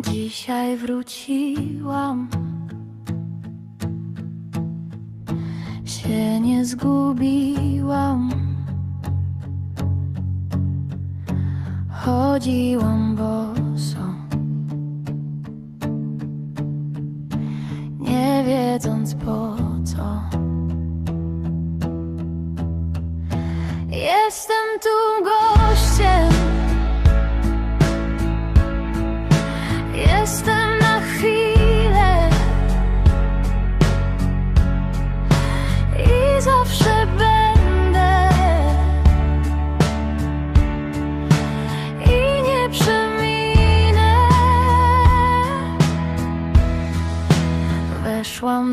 Dzisiaj wróciłam, się nie zgubiłam. Chodziłam boso, nie wiedząc po co. Jestem tu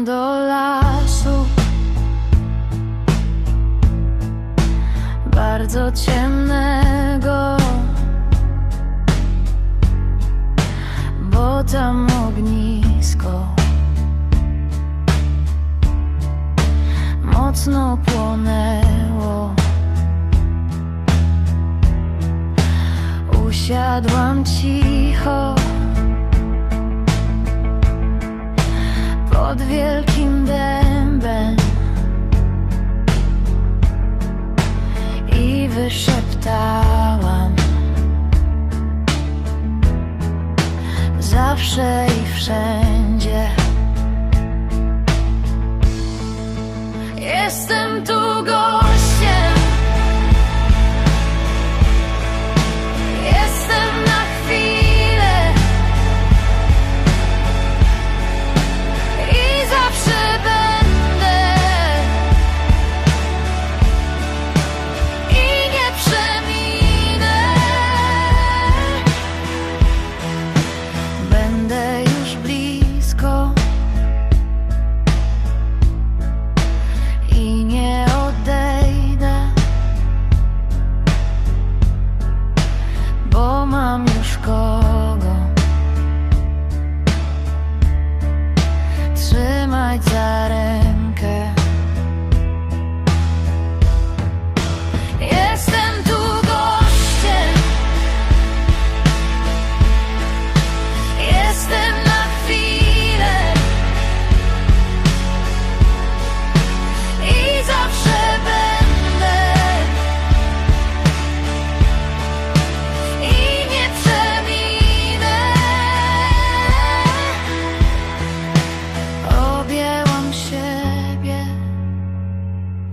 Do lasu. Bardzo ciemnego. bo tam ognisko mocno płonęło. Usiadłam cicho pod wielkim dębem i wyszeptałam. zawsze i wszędzie.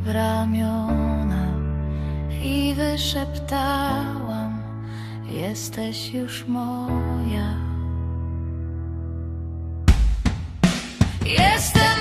W ramiona i wyszeptałam: Jesteś już moja. Jestem